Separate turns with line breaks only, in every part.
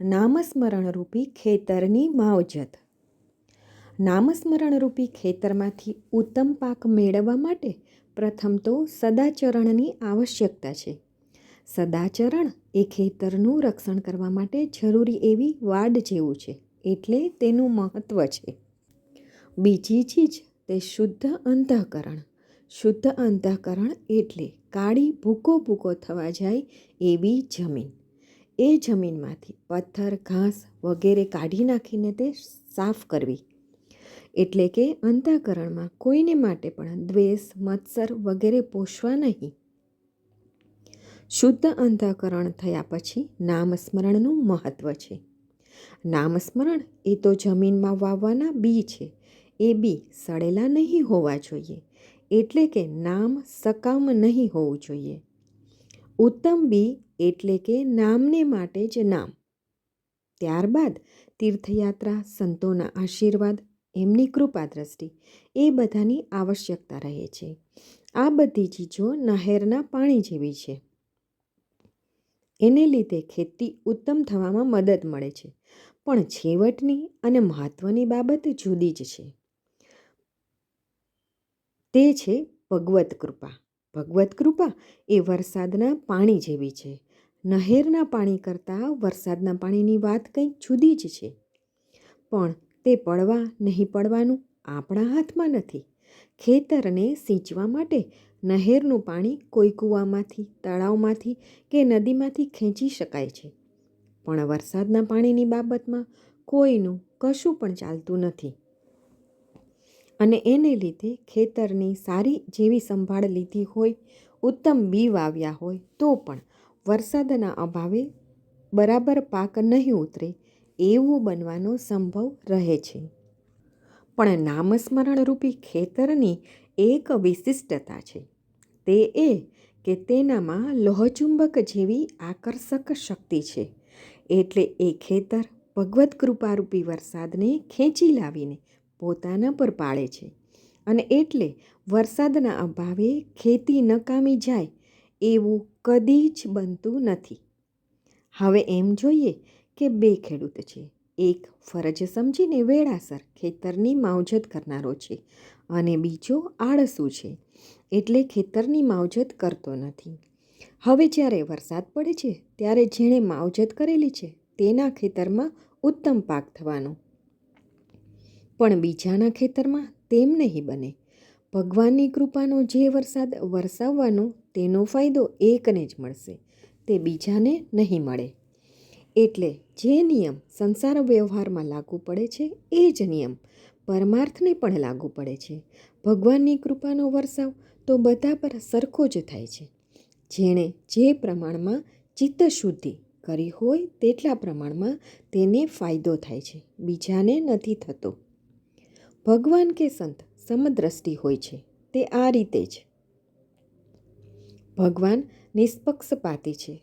નામસ્મરણરૂપી ખેતરની માવજત. નામસ્મરણરૂપી ખેતરમાંથી ઉત્તમ પાક મેળવવા માટે પ્રથમ તો સદાચરણની આવશ્યકતા છે. સદાચરણ એ ખેતરનું રક્ષણ કરવા માટે જરૂરી એવી વાડ જેવું છે, એટલે તેનું મહત્ત્વ છે. બીજી ચીજ, તે શુદ્ધ અંતઃકરણ. શુદ્ધ અંતઃકરણ એટલે કાળી ભૂકો ભૂકો થવા જાય એવી જમીન. એ જમીનમાંથી પથ્થર, ઘાસ વગેરે કાઢી નાખીને તે સાફ કરવી. એટલે કે અંતઃકરણમાં કોઈને માટે પણ દ્વેષ, મત્સર વગેરે પોષવા નહીં. શુદ્ધ અંતઃકરણ થયા પછી નામસ્મરણનું મહત્ત્વ છે. નામસ્મરણ એ તો જમીનમાં વાવવાના બી છે. એ બી સડેલા નહીં હોવા જોઈએ. એટલે કે નામ સકામ નહીં હોવું જોઈએ. ઉત્તમ બી એટલે કે નામને માટે જ નામ. ત્યારબાદ તીર્થયાત્રા, સંતોના આશીર્વાદ, એમની કૃપા દ્રષ્ટિ એ બધાની આવશ્યકતા રહે છે. આ બધી ચીજો નહેરના પાણી જેવી છે. એને લીધે ખેતી ઉત્તમ થવામાં મદદ મળે છે. પણ છેવટની અને મહત્ત્વની બાબત જુદી જ છે. તે છે ભગવત કૃપા. ભગવત કૃપા એ વરસાદના પાણી જેવી છે. નહેરના પાણી કરતાં વરસાદના પાણીની વાત કંઈક જુદી જ છે. પણ તે પડવા નહીં પડવાનું આપણા હાથમાં નથી. ખેતરને સિંચવા માટે નહેરનું પાણી કોઈ કૂવામાંથી, તળાવમાંથી કે નદીમાંથી ખેંચી શકાય છે. પણ વરસાદના પાણીની બાબતમાં કોઈનું કશું પણ ચાલતું નથી. અને એને લીધે ખેતરની સારી જેવી સંભાળ લીધી હોય, ઉત્તમ બી વાવ્યા હોય તો પણ વરસાદના અભાવે બરાબર પાક નહીં ઉતરે એવું બનવાનો સંભવ રહે છે. પણ નામસ્મરણરૂપી ખેતરની એક વિશિષ્ટતા છે. તે એ કે તેનામાં લોહચુંબક જેવી આકર્ષક શક્તિ છે. એટલે એ ખેતર ભગવત કૃપારૂપી વરસાદને ખેંચી લાવીને પોતાના પર પાળે છે. અને એટલે વરસાદના અભાવે ખેતી નકામી જાય એવું કદી જ બનતું નથી. હવે એમ જોઈએ કે બે ખેડૂત છે. એક ફરજ સમજીને વેળાસર ખેતરની માવજત કરનારો છે અને બીજો આળસુ છે. એટલે ખેતરની માવજત કરતો નથી. હવે જ્યારે વરસાદ પડે છે, ત્યારે જેણે માવજત કરેલી છે, તેના ખેતરમાં ઉત્તમ પાક થવાનો. પણ બીજાના ખેતરમાં તેમ નહીં બને. ભગવાનની કૃપાનો જે વરસાદ વરસાવવાનો તેનો ફાયદો એકને જ મળશે, તે બીજાને નહીં મળે. એટલે જે નિયમ સંસાર વ્યવહારમાં લાગુ પડે છે એ જ નિયમ પરમાર્થને પણ લાગુ પડે છે. ભગવાનની કૃપાનો વરસાવ તો બધા પર સરખો જ થાય છે. જેણે જે પ્રમાણમાં ચિત્ત શુદ્ધિ કરી હોય તેટલા પ્રમાણમાં તેને ફાયદો થાય છે, બીજાને નથી થતો. ભગવાન કે સંત સમદ્રષ્ટિ હોય છે. તે આ રીતે જ. ભગવાન નિષ્પક્ષપાતી છે.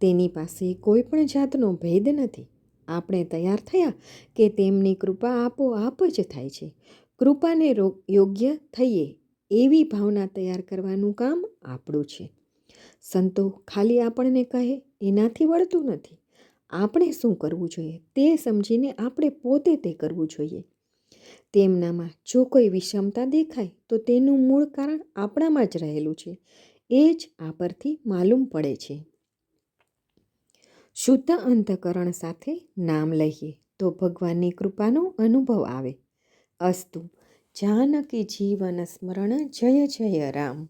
તેની પાસે કોઈ પણ જાતનો ભેદ નથી. આપણે તૈયાર થયા કે તેમની કૃપા આપોઆપ જ થાય છે. કૃપાને યોગ્ય થઈએ એવી ભાવના તૈયાર કરવાનું કામ આપણું છે. સંતો ખાલી આપણને કહે, એનાથી વળતું નથી. આપણે શું કરવું જોઈએ? તે સમજીને આપણે પોતે તે કરવું જોઈએ. તેમનામાં જો કોઈ વિષમતા દેખાય, તો તેનું મૂળ કારણ આપણામાં જ રહેલું છે. એ જ આ પરથી માલુમ પડે છે. શુદ્ધ અંતકરણ સાથે નામ લઈએ, તો ભગવાનની કૃપાનો અનુભવ આવે. અસ્તુ, જાનકી જીવન સ્મરણ જય જય રામ.